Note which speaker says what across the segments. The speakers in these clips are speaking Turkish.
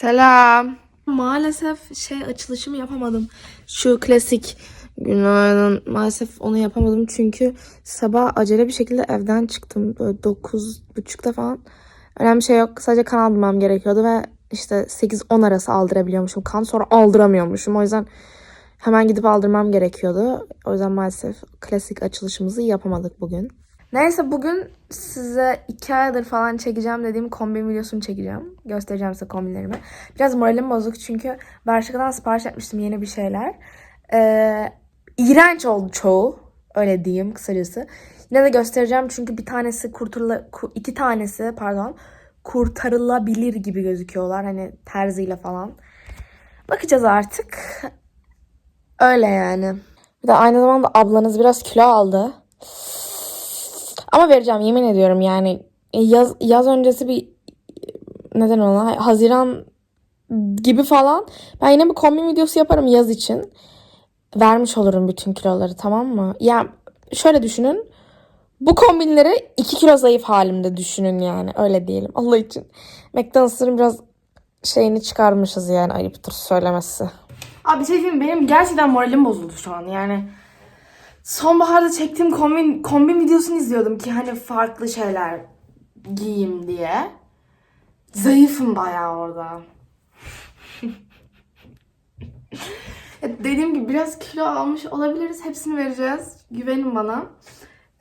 Speaker 1: Selam. Maalesef şey açılışımı yapamadım. Şu klasik günaydın. Maalesef onu yapamadım çünkü sabah acele bir şekilde evden çıktım. Böyle 9.30'da falan. Önemli bir şey yok. Sadece kan aldırmam gerekiyordu ve işte 8-10 arası aldırabiliyormuşum kan. Sonra aldıramıyormuşum. O yüzden hemen gidip aldırmam gerekiyordu. O yüzden maalesef klasik açılışımızı yapamadık bugün. Neyse bugün size iki aydır falan çekeceğim dediğim kombin videosunu çekeceğim. Göstereceğim size kombinlerimi. Biraz moralim bozuk çünkü Bershka'dan sipariş etmiştim yeni bir şeyler. Ee, iğrenç oldu çoğu. Öyle diyeyim kısacası. Yine de göstereceğim çünkü bir tanesi kurtarıla, ku- iki tanesi pardon kurtarılabilir gibi gözüküyorlar. Hani terziyle falan. Bakacağız artık. Öyle yani. Bir de aynı zamanda ablanız biraz kilo aldı. Ama vereceğim yemin ediyorum yani yaz yaz öncesi bir neden ona Haziran gibi falan ben yine bir kombin videosu yaparım yaz için. Vermiş olurum bütün kiloları tamam mı? Yani şöyle düşünün. Bu kombinleri 2 kilo zayıf halimde düşünün yani öyle diyelim Allah için. McDonald's'ın biraz şeyini çıkarmışız yani ayıptır söylemesi. Abi bir şey benim gerçekten moralim bozuldu şu an yani. Sonbaharda çektiğim kombin, kombin videosunu izliyordum ki hani farklı şeyler giyeyim diye. Zayıfım bayağı orada. Evet, Dediğim gibi biraz kilo almış olabiliriz. Hepsini vereceğiz. Güvenin bana.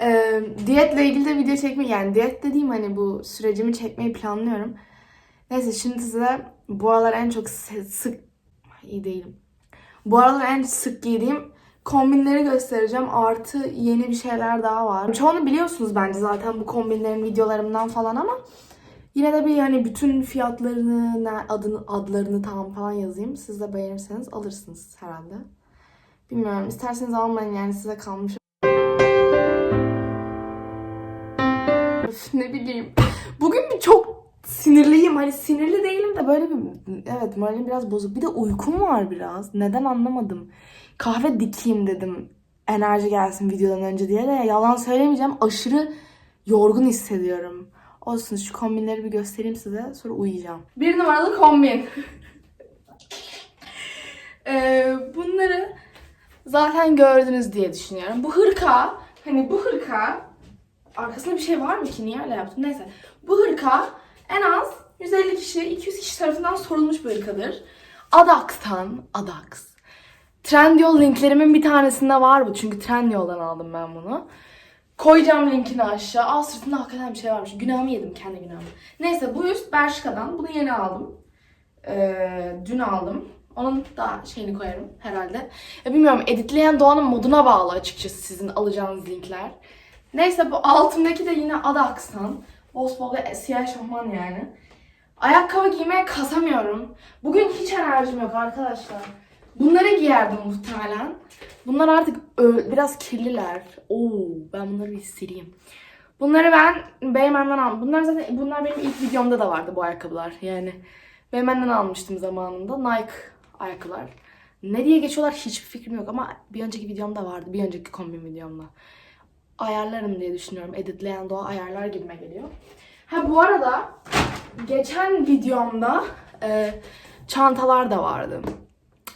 Speaker 1: Ee, diyetle ilgili de video çekmeyi yani diyet dediğim hani bu sürecimi çekmeyi planlıyorum. Neyse şimdi size bu aralar en çok sık iyi değilim. Bu aralar en sık giydiğim kombinleri göstereceğim. Artı yeni bir şeyler daha var. Çoğunu biliyorsunuz bence zaten bu kombinlerin videolarımdan falan ama yine de bir hani bütün fiyatlarını, ne- adını, adlarını tam falan yazayım. Siz de beğenirseniz alırsınız herhalde. Bilmiyorum. isterseniz almayın yani size kalmış. Öf, ne bileyim. Bugün bir çok sinirliyim. Hani sinirli değilim de böyle bir evet moralim biraz bozuk. Bir de uykum var biraz. Neden anlamadım. Kahve dikeyim dedim. Enerji gelsin videodan önce diye de yalan söylemeyeceğim. Aşırı yorgun hissediyorum. Olsun şu kombinleri bir göstereyim size. Sonra uyuyacağım. Bir numaralı kombin. Ee, bunları zaten gördünüz diye düşünüyorum. Bu hırka, hani bu hırka arkasında bir şey var mı ki? Niye öyle yaptım? Neyse. Bu hırka en az 150 kişi, 200 kişi tarafından sorulmuş bir hırkadır. Adax'tan, Adax. Trendyol linklerimin bir tanesinde var bu. Çünkü Trendyol'dan aldım ben bunu. Koyacağım linkini aşağı. Aa sırtında hakikaten bir şey varmış. Günahımı yedim kendi günahımı. Neyse bu üst Bershka'dan. Bunu yeni aldım. Ee, dün aldım. Onun da şeyini koyarım herhalde. Ya bilmiyorum editleyen Doğan'ın moduna bağlı açıkçası sizin alacağınız linkler. Neyse bu altındaki de yine Adax'tan. Bosbol ve siyah şahman yani. Ayakkabı giymeye kasamıyorum. Bugün hiç enerjim yok arkadaşlar. Bunları giyerdim muhtemelen. Bunlar artık biraz kirliler. Oo, ben bunları bir sileyim. Bunları ben Beymen'den aldım. Bunlar zaten bunlar benim ilk videomda da vardı bu ayakkabılar. Yani Beymen'den almıştım zamanında. Nike ayakkabılar. Ne diye geçiyorlar hiçbir fikrim yok ama bir önceki videomda vardı. Bir önceki kombin videomda. Ayarlarım diye düşünüyorum. Editleyen doğa ayarlar gibime geliyor. Ha bu arada geçen videomda e, çantalar da vardı.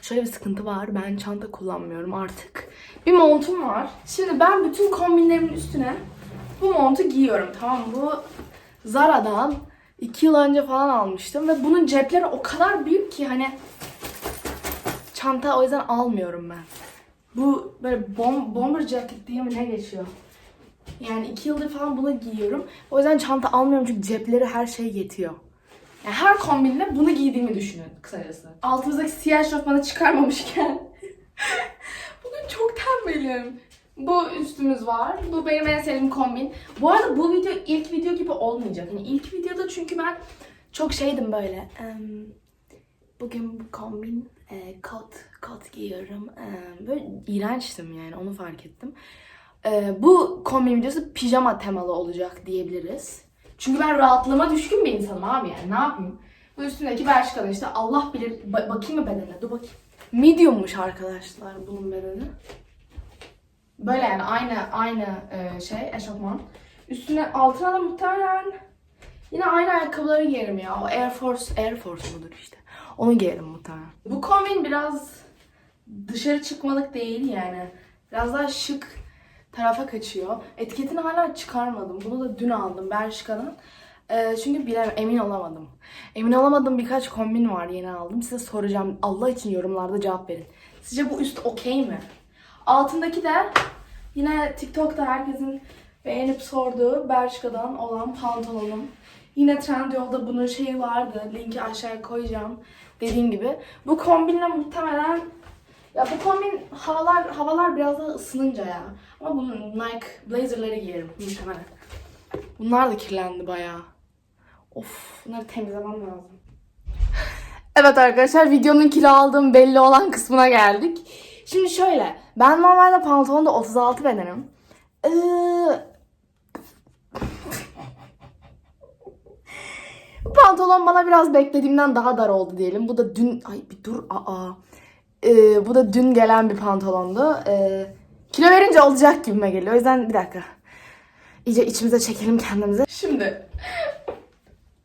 Speaker 1: Şöyle bir sıkıntı var. Ben çanta kullanmıyorum artık. Bir montum var. Şimdi ben bütün kombinlerimin üstüne bu montu giyiyorum. Tamam? Bu Zara'dan 2 yıl önce falan almıştım ve bunun cepleri o kadar büyük ki hani çanta o yüzden almıyorum ben. Bu böyle bom, bomber jacket diye mi ne geçiyor? Yani iki yıldır falan bunu giyiyorum. O yüzden çanta almıyorum çünkü cepleri her şey yetiyor. Yani her kombinle bunu giydiğimi düşünün kısacası. Altımızdaki siyah şofmanı çıkarmamışken. Bugün çok tembelim. Bu üstümüz var. Bu benim en sevdiğim kombin. Bu arada bu video ilk video gibi olmayacak. Yani ilk videoda çünkü ben çok şeydim böyle. em, bugün bu kombin e, kot, kot giyiyorum. Em, böyle iğrençtim yani onu fark ettim. E, bu kombin videosu pijama temalı olacak diyebiliriz. Çünkü ben rahatlığıma düşkün bir insanım abi yani ne yapayım. Bu üstündeki Bershka'da işte Allah bilir ba- bakayım mı bedenine dur bakayım. Medium'muş arkadaşlar bunun bedeni. Böyle yani aynı aynı e, şey eşofman. Üstüne altına da muhtemelen Yine aynı ayakkabıları giyerim ya. O Air Force, Air Force mudur işte. Onu giyerim muhtemelen. Bu kombin biraz dışarı çıkmalık değil yani. Biraz daha şık tarafa kaçıyor. Etiketini hala çıkarmadım. Bunu da dün aldım Bershka'dan. Ee, çünkü bilem emin olamadım. Emin olamadığım birkaç kombin var yeni aldım. Size soracağım. Allah için yorumlarda cevap verin. Sizce bu üst okey mi? Altındaki de yine TikTok'ta herkesin beğenip sorduğu Bershka'dan olan pantolonum. Yine Trendyol'da bunun şeyi vardı. Linki aşağıya koyacağım. Dediğim gibi. Bu kombinle muhtemelen ya bu kombin havalar havalar biraz daha ısınınca ya. Ama bunun Nike blazerları giyerim muhtemelen. Bunlar da kirlendi bayağı. Of bunları temizlemem lazım. Evet arkadaşlar videonun kilo aldığım belli olan kısmına geldik. Şimdi şöyle ben normalde pantolonda 36 bedenim. Ee, pantolon bana biraz beklediğimden daha dar oldu diyelim. Bu da dün ay bir dur aa. Ee, bu da dün gelen bir pantolondu. Ee, kilo verince olacak gibime geliyor. O yüzden bir dakika. İyice içimize çekelim kendimize. Şimdi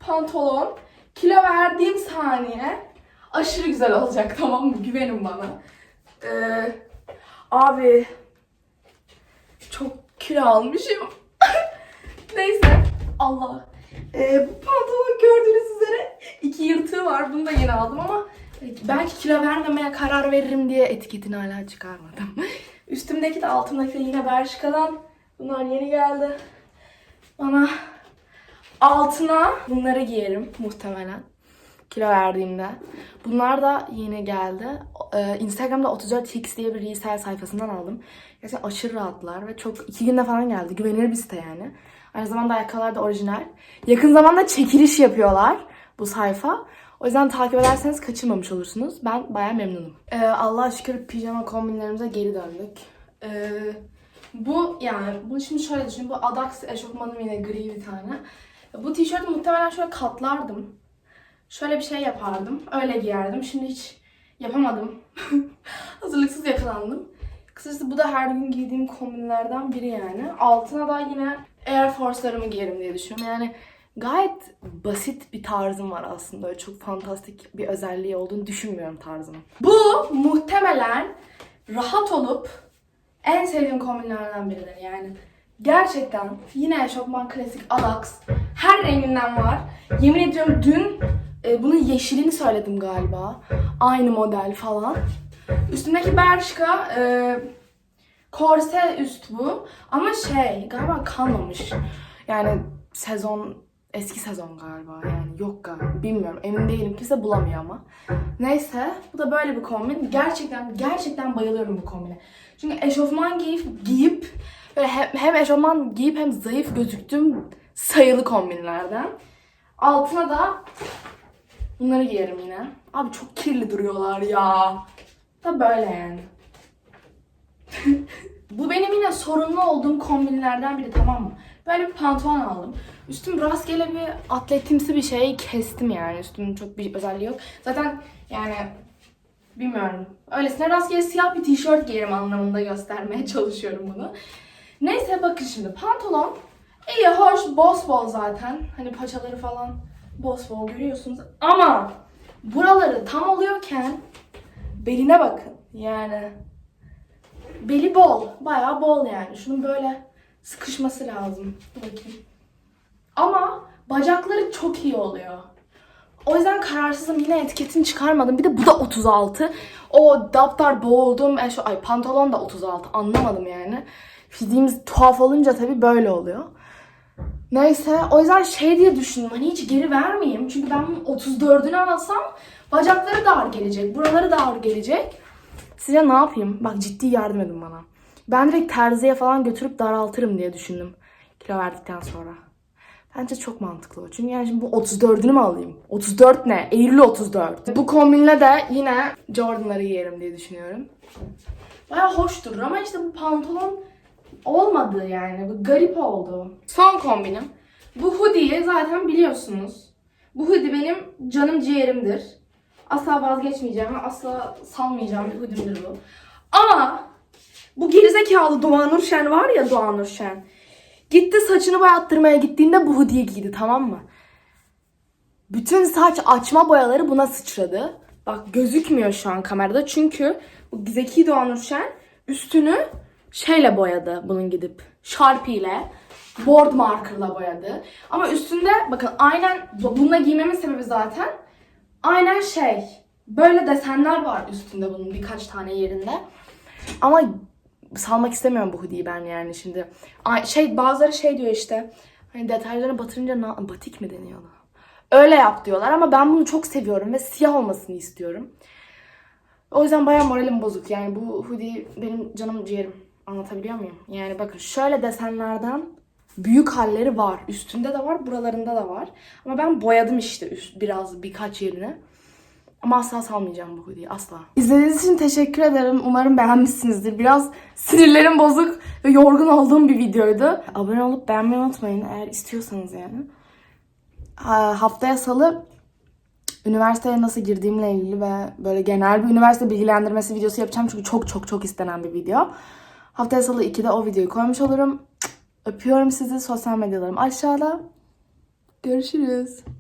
Speaker 1: pantolon kilo verdiğim saniye aşırı güzel olacak tamam mı? Güvenin bana. Ee, abi çok kilo almışım. Neyse Allah. Ee, bu pantolon gördüğünüz üzere iki yırtığı var. Bunu da yeni aldım ama belki kilo vermemeye karar veririm diye etiketini hala çıkarmadım. Üstümdeki de altımdaki de yine Bershka'dan. Bunlar yeni geldi. Bana altına bunları giyerim muhtemelen. Kilo verdiğimde. Bunlar da yeni geldi. Ee, Instagram'da 34x diye bir resell sayfasından aldım. Gerçekten aşırı rahatlar ve çok iki günde falan geldi. Güvenilir bir site yani. Aynı zamanda ayakkabılar da orijinal. Yakın zamanda çekiliş yapıyorlar bu sayfa. O yüzden takip ederseniz kaçırmamış olursunuz. Ben bayağı memnunum. Ee, Allah'a şükür pijama kombinlerimize geri döndük. Ee, bu yani bunu şimdi şöyle düşünün. Bu Adax eşofmanım yine gri bir tane. Bu tişörtü muhtemelen şöyle katlardım. Şöyle bir şey yapardım. Öyle giyerdim. Şimdi hiç yapamadım. Hazırlıksız yakalandım. Kısacası bu da her gün giydiğim kombinlerden biri yani. Altına da yine Air Force'larımı giyerim diye düşünüyorum. Yani gayet basit bir tarzım var aslında. Öyle çok fantastik bir özelliği olduğunu düşünmüyorum tarzımın. Bu muhtemelen rahat olup en sevdiğim kombinlerden biridir yani. Gerçekten yine eşofman klasik Adax. Her renginden var. Yemin ediyorum dün e, bunun yeşilini söyledim galiba. Aynı model falan. Üstündeki Bershka e, korse üst bu. Ama şey galiba kalmamış. Yani sezon eski sezon galiba yani yok galiba bilmiyorum emin değilim kimse bulamıyor ama. Neyse bu da böyle bir kombin. Gerçekten gerçekten bayılıyorum bu kombine. Çünkü eşofman giyip, giyip böyle hem, hem eşofman giyip hem zayıf gözüktüğüm sayılı kombinlerden. Altına da bunları giyerim yine. Abi çok kirli duruyorlar ya. Da böyle yani. Bu benim yine sorunlu olduğum kombinlerden biri tamam mı? Böyle bir pantolon aldım. Üstüm rastgele bir atletimsi bir şey kestim yani. Üstümün çok bir özelliği yok. Zaten yani bilmiyorum. Öylesine rastgele siyah bir tişört giyerim anlamında göstermeye çalışıyorum bunu. Neyse bakın şimdi pantolon iyi hoş boss bol zaten. Hani paçaları falan boss bol görüyorsunuz. Ama buraları tam oluyorken beline bakın. Yani beli bol. Bayağı bol yani. Şunun böyle sıkışması lazım. Bakayım. Ama bacakları çok iyi oluyor. O yüzden kararsızım. Yine etiketini çıkarmadım. Bir de bu da 36. O daptar boğuldum. E şu, ay pantolon da 36. Anlamadım yani. Fiziğimiz tuhaf olunca tabii böyle oluyor. Neyse o yüzden şey diye düşündüm. Hani hiç geri vermeyeyim. Çünkü ben bunun 34'ünü alsam bacakları da ağır gelecek. Buraları da ağır gelecek. Sizce ne yapayım? Bak ciddi yardım edin bana. Ben direkt terziye falan götürüp daraltırım diye düşündüm. Kilo verdikten sonra. Bence çok mantıklı o. Çünkü yani şimdi bu 34'ünü mü alayım? 34 ne? Eylül 34. Bu kombinle de yine Jordan'ları giyerim diye düşünüyorum. Baya hoş durur ama işte bu pantolon olmadı yani. Bu garip oldu. Son kombinim. Bu hoodie'yi zaten biliyorsunuz. Bu hoodie benim canım ciğerimdir. Asla vazgeçmeyeceğim asla salmayacağım bir hoodie'mdir bu. Ama bu gerizekalı Doğan Nurşen var ya Doğan Nurşen. Gitti saçını boyattırmaya gittiğinde bu hoodie'yi giydi tamam mı? Bütün saç açma boyaları buna sıçradı. Bak gözükmüyor şu an kamerada çünkü bu Zeki Doğan Uşen üstünü şeyle boyadı bunun gidip. Sharpie ile board markerla boyadı. Ama üstünde bakın aynen bununla giymemin sebebi zaten aynen şey böyle desenler var üstünde bunun birkaç tane yerinde. Ama salmak istemiyorum bu hoodie'yi ben yani şimdi. Şey bazıları şey diyor işte hani detaylarına batırınca na- batik mi deniyor? Öyle yap diyorlar ama ben bunu çok seviyorum ve siyah olmasını istiyorum. O yüzden bayağı moralim bozuk. Yani bu hoodie benim canım ciğerim. Anlatabiliyor muyum? Yani bakın şöyle desenlerden büyük halleri var. Üstünde de var, buralarında da var. Ama ben boyadım işte üst, biraz birkaç yerini. Ama asla salmayacağım bu hoodie'yi. Asla. İzlediğiniz için teşekkür ederim. Umarım beğenmişsinizdir. Biraz sinirlerim bozuk ve yorgun olduğum bir videoydu. Abone olup beğenmeyi unutmayın eğer istiyorsanız yani. Ha, Haftaya salı üniversiteye nasıl girdiğimle ilgili ve böyle genel bir üniversite bilgilendirmesi videosu yapacağım. Çünkü çok çok çok istenen bir video. Haftaya salı 2'de o videoyu koymuş olurum. Öpüyorum sizi. Sosyal medyalarım aşağıda. Görüşürüz.